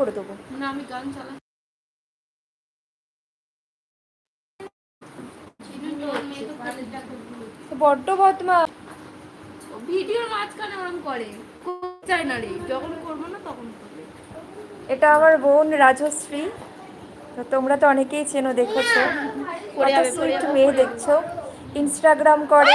করে দেবো। না আমি গান চালাই। বড্ড বদমা ভিডিওর মাঝখানে ওরকম করে। চায় না রে? যখন করব না তখন এটা আমার বোন রাজশ্রী। তোমরা তো অনেকেই চেনো দেখেছ। কত সুইট মেয়ে দেখছ। ইনস্টাগ্রাম করে।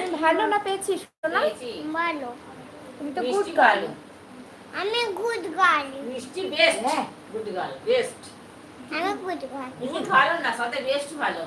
তুমি ভালো না পেয়েছিস না ভালো। তুমি তো গুড গার্ল। আমি গুড গার্ল। মিষ্টি বেস্ট গুড গার্ল বেস্ট আমি গুড গার্ল। গুড ভালো না সাথে বেস্ট ভালো।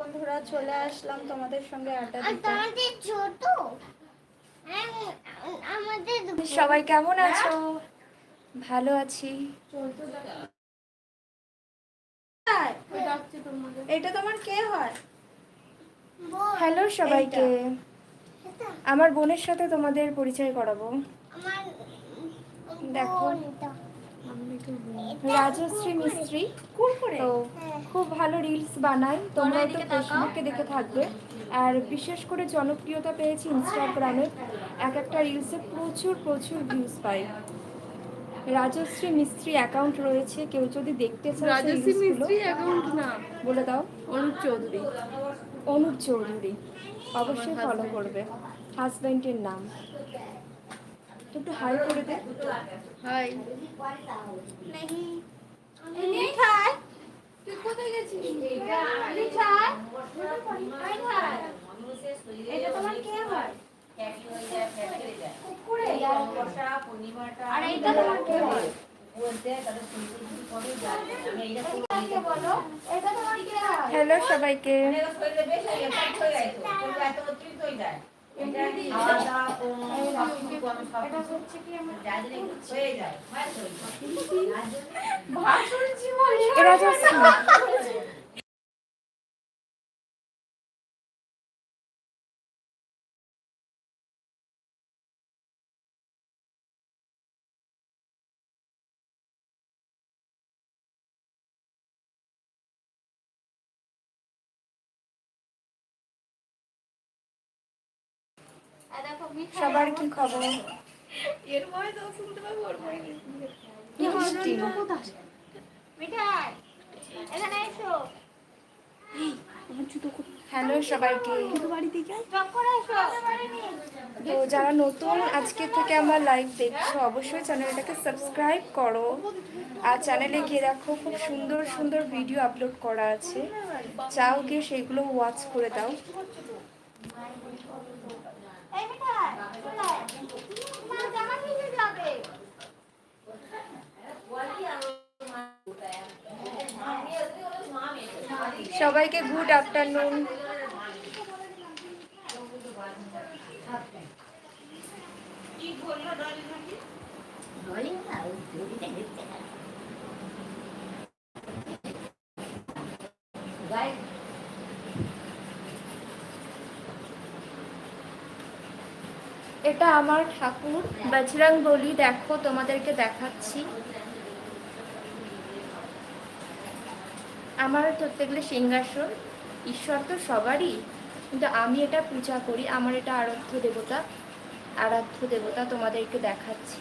বন্ধুরা চলে আসলাম তোমাদের সঙ্গে আড্ডা দিতে। ছোট? আমাদের সবাই কেমন আছো? ভালো আছি। এটা তোমার কে হয়? হ্যালো সবাইকে। এটা। আমার বোনের সাথে তোমাদের পরিচয় করাবো। দেখো। রাজশ্রী মিস্ত্রি। তো খুব ভালো রিলস বানায়। তোমরা তো ফেসবুকে দেখে থাকবে। আর বিশেষ করে জনপ্রিয়তা পেয়েছি ইনস্টাগ্রামে এক একটা রিলসে প্রচুর প্রচুর ভিউজ পাই রাজশ্রী মিস্ত্রি অ্যাকাউন্ট রয়েছে। কেউ যদি দেখতে চায় সেই রাজশ্রী মিস্ত্রি অ্যাকাউন্ট না। বলে দাও। অনুপ চৌধুরী। অনুপ চৌধুরী। অবশ্যই ফলো করবে। হাজব্যান্ডের নাম। একটু হাই করে দে হাই মিঠাই তুই কোথায় গেছিস মিঠাই এটা তোমার কে হয় আর এইটা তোমার হয়? হয় হ্যালো সবাইকে এটা শরীরে বেশ হয়ে যায় টাইট হয়ে যায় তো শরীরে এত অতিরিক্ত হয়ে যায় এটা খাওয়া দাওয়া কোনো সব কিছু কোনো সব এটা কিছু হচ্ছে কি আমার যার জন্য একটু হয়ে যায় মায়ের শরীর যার জন্য ভাসুর জীবন এ রাজশ্রী দেখো মিঠাই সবার কি খবর? এর ভয় তো শুনতে পাবো ওর ভয় কি মিষ্টি মিঠাই এখানে এসো। হ্যালো সবাইকে। তো যারা নতুন আজকে থেকে আমার লাইভ দেখছ অবশ্যই চ্যানেলটাকে সাবস্ক্রাইব করো। আর চ্যানেলে গিয়ে দেখো খুব সুন্দর সুন্দর ভিডিও আপলোড করা আছে। চাও গিয়ে সেগুলো ওয়াচ করে দাও। সবাইকে গুড আফটারনুন। বলল এটা আমার ঠাকুর। বাজরাং বলি, দেখো, তোমাদেরকে দেখাচ্ছি। আমার ধরতে গেলে সিংহাসন ঈশ্বর তো সবারই, কিন্তু আমি এটা পূজা করি। আমার এটা আরাধ্য দেবতা আরাধ্য দেবতা তোমাদেরকে দেখাচ্ছি।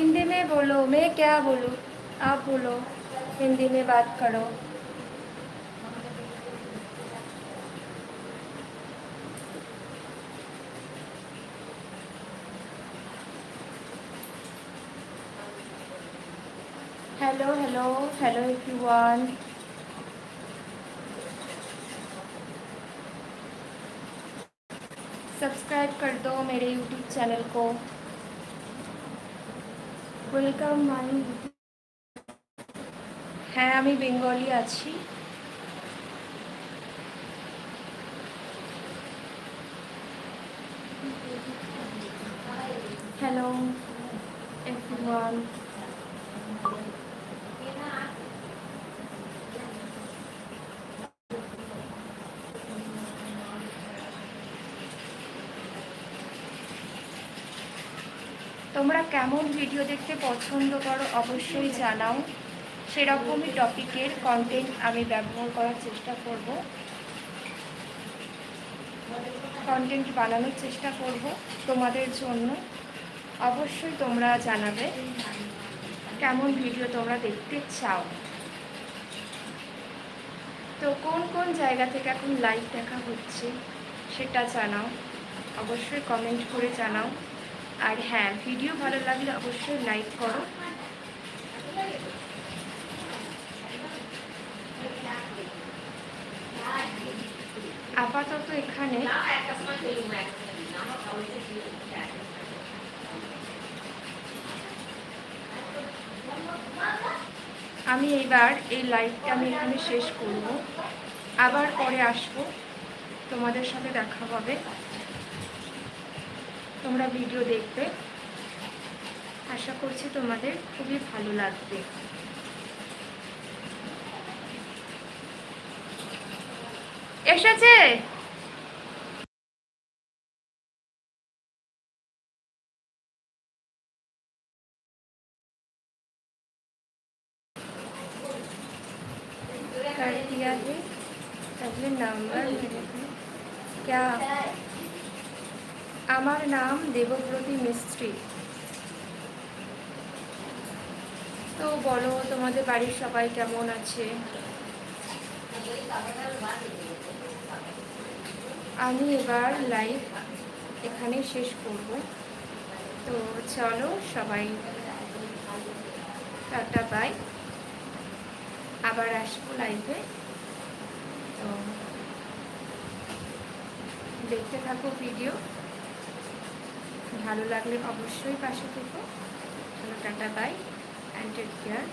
हिंदी में बोलो, मैं क्या बोलूँ? आप बोलो, हिंदी में बात करो। Hello hello hello everyone subscribe कर दो मेरे यूट्यूब चैनल को। ওয়েলকাম মানি হ্যাঁ আমি বেঙ্গলি আছি। হ্যালো এভরিওয়ান তোমরা কেমন ভিডিও দেখতে পছন্দ করো অবশ্যই জানাও। সেরকমই টপিকের কন্টেন্ট আমি ব্যবহার করার চেষ্টা করব। কন্টেন্ট বানানোর চেষ্টা করব তোমাদের জন্য। অবশ্যই তোমরা জানাবে কেমন ভিডিও তোমরা দেখতে চাও। তো কোন কোন জায়গা থেকে এখন লাইভ দেখা হচ্ছে সেটা জানাও। অবশ্যই কমেন্ট করে জানাও। আর হ্যাঁ ভিডিও ভালো লাগলে অবশ্যই লাইক করো। আপাতত এখানে। আমি এবার এই লাইভটা আমি এখানে শেষ করব। আবার পরে আসব। তোমাদের সাথে দেখা হবে। তোমরা ভিডিও দেখবে। আশা করছি তোমাদের খুবই ভালো লাগবে। এসেছে? क्या আমার নাম দেবব্রতী মিস্ত্রি। তো বলো, তোমাদের বাড়ির সবাই কেমন আছে? আমি এবার লাইভ এখানে শেষ করব। তো চলো সবাই, টাটা বাই আবার আসব লাইভে তো দেখতে থাকো ভিডিও ভালো লাগলে অবশ্যই পাশে থেকো। Tata bye and take care